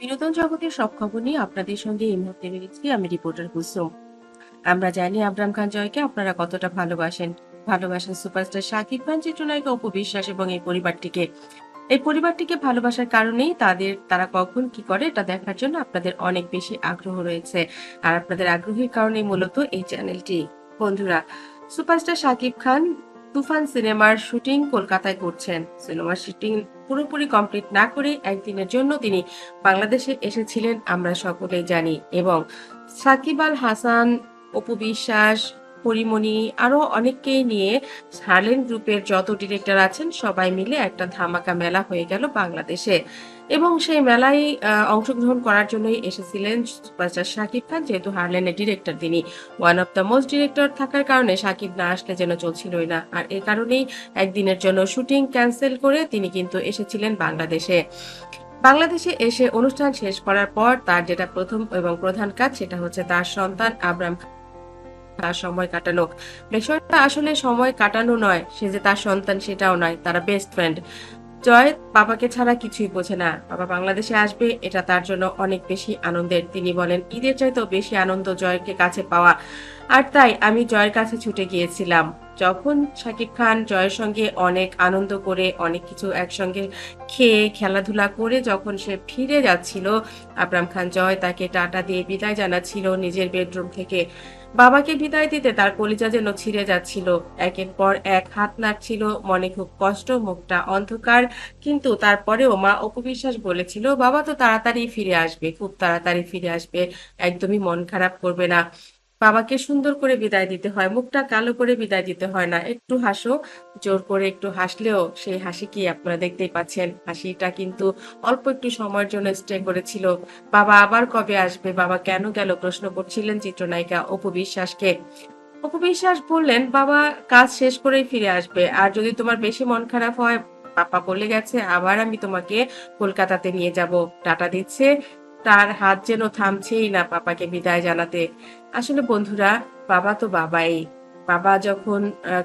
বিনোদন জগতের সব খবর নিয়ে আপনাদের সঙ্গে এই মুহূর্তে রয়েছি। আমি রিপোর্টার আমরা জানি আবরাম খান জয়কে আপনারা কতটা ভালোবাসেন। ভালোবাসেন সুপারস্টার শাকিব খান অপু বিশ্বাস এবং এই পরিবারটিকে। এই পরিবারটিকে ভালোবাসার কারণেই তাদের, তারা কখন কি করে এটা দেখার জন্য আপনাদের অনেক বেশি আগ্রহ রয়েছে। আর আপনাদের আগ্রহের কারণেই মূলত এই চ্যানেলটি। বন্ধুরা, সুপারস্টার শাকিব খান তুফান সিনেমার শুটিং কলকাতায় করছেন। সিনেমার শুটিং পুরোপুরি কমপ্লিট না করে একদিনের জন্য তিনি বাংলাদেশে এসেছিলেন আমরা সকলেই জানি। এবং সাকিব আল হাসান, অপু বিশ্বাস পরিমণি, আরও অনেককেই নিয়ে হার্লেন গ্রুপের যত ডিরেক্টর আছেন সবাই মিলে একটা ধামাকা মেলা হয়ে গেল বাংলাদেশে। এবং সেই মেলায় অংশগ্রহণ করার জন্যই এসেছিলেন সুপারস্টার শাকিব খান, যেহেতু হার্লেনের ডিরেক্টর তিনি। One of the most director থাকার কারণে শাকিব না আসলে যেন চলছিলই না। আর এ কারণেই একদিনের জন্য শুটিং ক্যান্সেল করে তিনি কিন্তু এসেছিলেন বাংলাদেশে। বাংলাদেশে এসে অনুষ্ঠান শেষ করার পর তার যেটা প্রথম এবং প্রধান কাজ সেটা হচ্ছে তার সন্তান আবরাম তার সময় কাটালো। বিষয়টা আসলে সময় কাটানো নয়, সে যে তার সন্তান সেটাও নয়, তারা বেস্ট ফ্রেন্ড জয় বাবাকে ছাড়া কিছুই বোঝে না। বাবা বাংলাদেশে আসবে, এটা তার জন্য অনেক বেশি আনন্দের। তিনি বলেন, ঈদের চাইতেও বেশি আনন্দ জয়কে কাছে পাওয়া। আর তাই আমি জয়ের কাছে ছুটে গিয়েছিলাম। যখন শাকিব খান, জয়ের সঙ্গে অনেক আনন্দ করে, অনেক কিছু একসঙ্গে খেয়ে, খেলাধুলা করে যখন সে ফিরে যাচ্ছিল, আবরাম খান, জয় তাকে টাটা দিয়ে বিদায় জানাচ্ছিল নিজের বেডরুম থেকে। বাবাকে বিদায় দিতে তার কলিজা যেন ছিঁড়ে যাচ্ছিল। একের পর এক হাত নাড়ছিল, মনে খুব কষ্ট, মুখটা অন্ধকার, কিন্তু তারপরেও মা অপবিশ্বাস বলেছিল, বাবা তো তাড়াতাড়ি ফিরে আসবে, খুব তাড়াতাড়ি ফিরে আসবে, একদমই মন খারাপ করবে না। বাবাকে সুন্দর করে বিদায় দিতে হয়। মুখটা কালো করে বিদায় দিতে হয় না। একটু হাসো, জোর করে একটু হাসলেও সেই হাসি কি আপনারা দেখতেই পাচ্ছেন? হাসিটা কিন্তু অল্প একটু সময়ের জন্য স্টে করেছিল। বাবা আবার কবে আসবে? বাবা কেন গেল? প্রশ্ন করছিলেন চিত্রনায়িকা অপু বিশ্বাসকে। অপু বিশ্বাস বললেন, বাবা, কাজ শেষ করেই ফিরে আসবে। আর যদি তোমার বেশি মন খারাপ হয়, পাপা বলে গেছে, আবার আমি তোমাকে কলকাতাতে নিয়ে যাব। টাটা দিচ্ছে তার হাত যেন থামছেই না পাপাকে বিদায় জানাতে। আসলে বন্ধুরা, বাবা তো বাবাই। বাবা যখন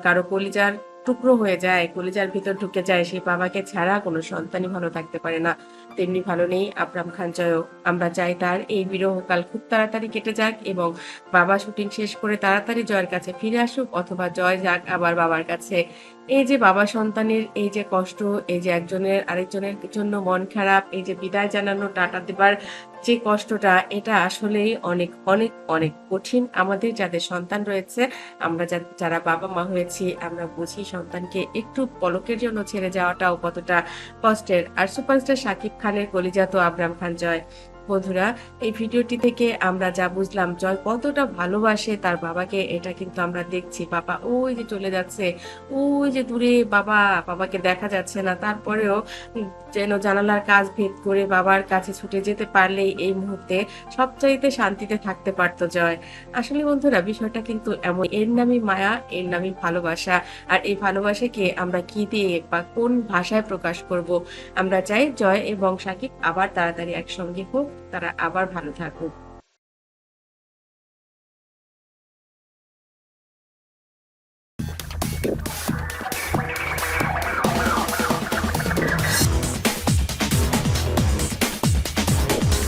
কারও কলিজার টুকরো হয়ে যায়, কলিজার ভিতর ঢুকে যায়, সেই বাবাকে ছাড়া কোনো সন্তানই ভালো থাকতে পারে না। তেমনি ভালো নেই আবরাম খান জয়ও আমরা চাই তার এই বিরহকাল খুব তাড়াতাড়ি কেটে যাক এবং বাবা শুটিং শেষ করে তাড়াতাড়ি জয়ের কাছে ফিরে আসুক অথবা জয় যাক আবার বাবার কাছে। এই যে বাবা সন্তানের এই যে কষ্ট, এই যে একজনের আরেকজনের জন্য মন খারাপ, এই যে বিদায় জানানো, টাটা দেবার যে কষ্টটা, এটা আসলেই অনেক অনেক অনেক কঠিন। আমাদের যাদের সন্তান রয়েছে, আমরা যারা বাবা মা হয়েছি, আমরা বুঝি সন্তানকে একটু পলকের জন্য ছেড়ে যাওয়াটাও কতটা কষ্টের। আর সুপারস্টার শাকিব খানের কলিজাত আবরাম খান জয়। বন্ধুরা, এই ভিডিওটি থেকে আমরা যা বুঝলাম জয় কতটা ভালোবাসে তার বাবাকে, এটা কিন্তু আমরা দেখছি। বাবা ওই যে চলে যাচ্ছে, ওই যে দূরে বাবা, বাবাকে দেখা যাচ্ছে না। তারপরেও যেন জানালার কাজ ভেদ করে বাবার কাছে ছুটে যেতে পারলেই এই মুহূর্তে সবচাইতে শান্তিতে থাকতে পারতো জয়। আসলে বন্ধুরা, বিষয়টা কিন্তু এমন, এর নামই মায়া, এর নামই ভালোবাসা। আর এই ভালোবাসাকে আমরা কি দিয়ে বা কোন ভাষায় প্রকাশ করব? আমরা চাই জয় এবং সাকিব আবার তাড়াতাড়ি একসঙ্গে হোক। তারা আবার ভালো থাকুক।